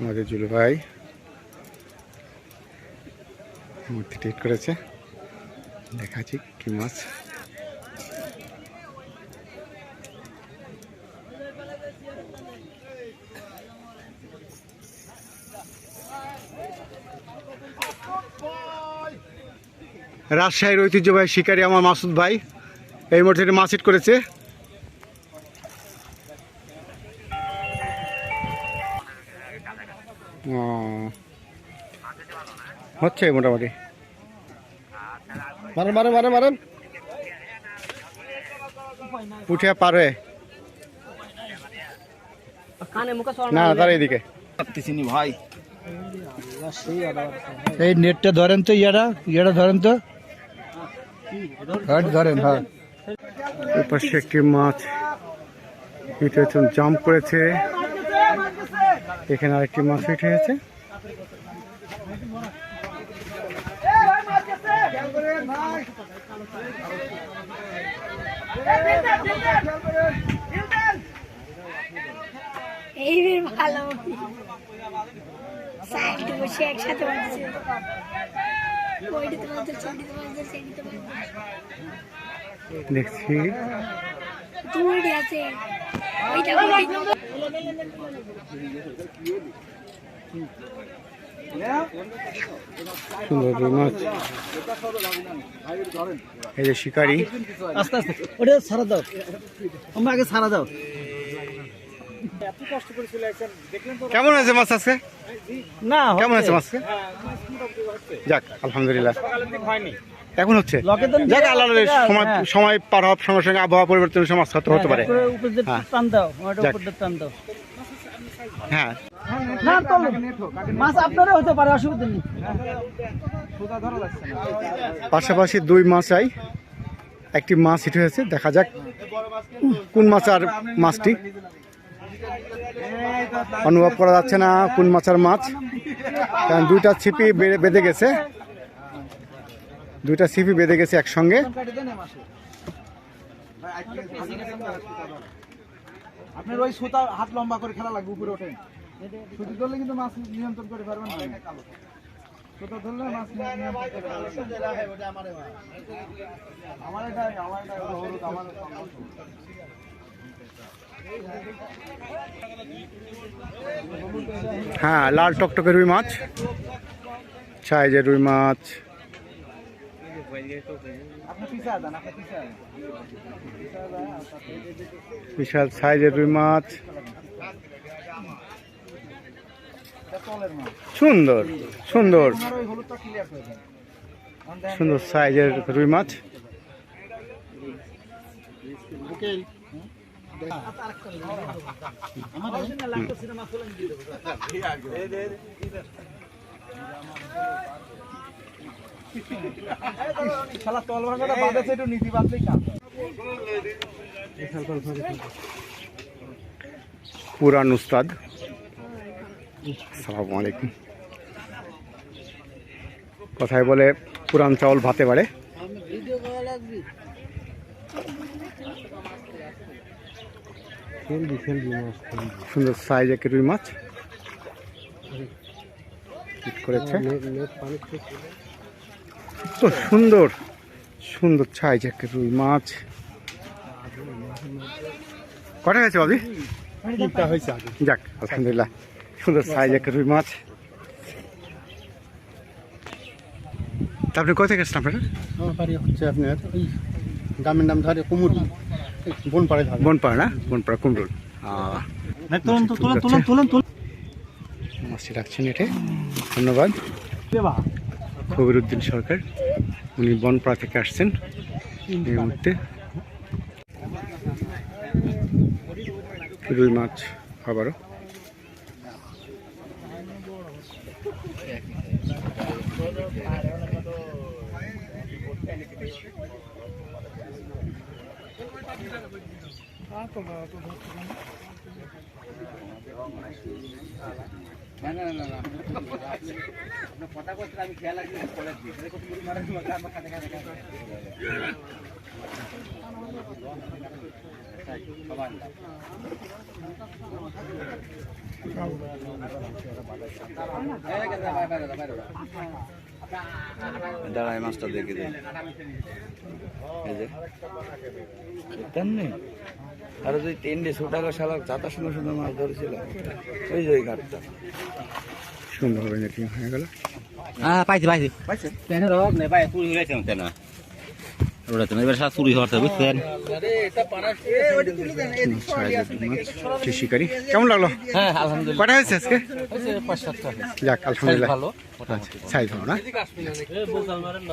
আমাদের জুলু ভাই মূর্তি ঠিক করেছে। দেখাচ্ছি কি মাছ। রাজশাহীর ঐতিহ্যবাহী শিকারী আমার মাসুদ ভাই, এই মুহূর্তে মাছ করেছে। হচ্ছে মোটামুটি। মারেন মারেন মারেন মারেন। উঠে পারে। কানে মুখে সর না তার এইদিকে। পারতেছিনি ভাই। এই নেটটা ধরেন তো ইয়াটা ইয়াটা ধরেন তো। হ্যাঁ ধরেন হ্যাঁ। ওই পাশে একটি মাছ হয়েছে জাম্প করেছে। এখানে আরেকটি মাছ এই বের ভালো। সাইডে বসে একসাথে বাজছে ওইটিতে বাজছে ছবিটিতে বাজছে সেটিতে বাজছে দেখছি। দুইটি আছে। সুন্দর রুই মাছ। এই যে শিকারি। আস্তে আস্তে। ওটা সারা দাও। আমরা আগে সারা দাও। কেমন হয়েছে মাছ আজকে? না কেমন হয়েছে মাছ যাক আলহামদুলিল্লাহ। এখন হচ্ছে। যাক আল্লাহ সময় হ্যাঁ। সময় পার হওয়ার সঙ্গে সঙ্গে আবহাওয়া পরিবর্তনের সময় মাছ হতে পারে। হ্যাঁ। হ্যাঁ। মাছ হতে পারে পাশাপাশি দুই মাছাই একটি মাছ হিট হয়েছে দেখা যাক কোন মাছ আর মাছটি। অনুভব করা যাচ্ছে না কোন মাছ আর মাছ কারণ দুইটা ছিপি বেড়ে- বেঁধে গেছে। দুইটা সিপি বেঁধে গেছে একসঙ্গে। আপনার ওই সুতা হাত লম্বা করে খেলা লাগবে উপরে ওঠেন। সুতি ধরলে কিন্তু মাছ নিয়ন্ত্রণ করে পারবেন না। সুতা ধরলে মাছ নি- নিয়ন্ত্রণ করে পারবেন না। আমার এটা আমার এটা হলুদ আমার হ্যাঁ লাল টকটকে রুই মাছ। সাইজের রুই মাছ। বিশাল সাইজের রুই মাছ। সুন্দর সুন্দর। সুন্দর সাইজের রুই মাছ। শালা তল ভাষাটা একটু নীতি বাঁধলেই কাম। পুরান উস্তাদ। সালাম আলাইকুম। কথায় বলে পুরান চাউল ভাতে পারে। সুন্দর সাইজ একে রুই মাছ। করেছে। তো সুন্দর সুন্দর ছাই একে রুই মাছ। কটা গেছে বাবি যাক আলহামদুলিল্লাহ সুন্দর ছাই একটা রুই মাছ। আপনি কোথায় গেছেন আপনারা? আমার বাড়ি হচ্ছে আপনার ওই গ্রামের নাম ধরে কুমুর বনপাড়ে ধরে। বনপাড়া না? বনপাড়া কুমরুল। তুলুন তুলুন তুলুন তুলুন তুলুন। মাছটি রাখছেন এটা ধন্যবাদ। কবিরুদ্দিন সরকার। উনি বনপাড়া থেকে আসছেন এই মুহূর্তে। রুই মাছ আবারও। না না না না আপনার কথা বলছিলাম আমি খেয়াল রাখি দাঁড়ায় মাছটা দেখে দেয় এই যে। তেমনি। আর ওই টেন্ডে ছোটালো সুন্দর সুন্দর মাছ ধরেছিল। ওই যে ওই ঘাটটা। সুন্দরভাবে নেটিং হয়ে গেল। হ্যাঁ পাইছি পাইছি। পাইছি? তেনে অভাব নেই পাই তুই হয়েছে গেছে না ওটা তো এবার চুরি হওয়ার বুঝছেন। শিকারি? কেমন লাগল? হ্যাঁ আলহামদুলিল্লাহ। কটা হয়েছে আজকে? যাক আলহামদুলিল্লাহ। ভালো। আচ্ছা সাইজ ভালো না।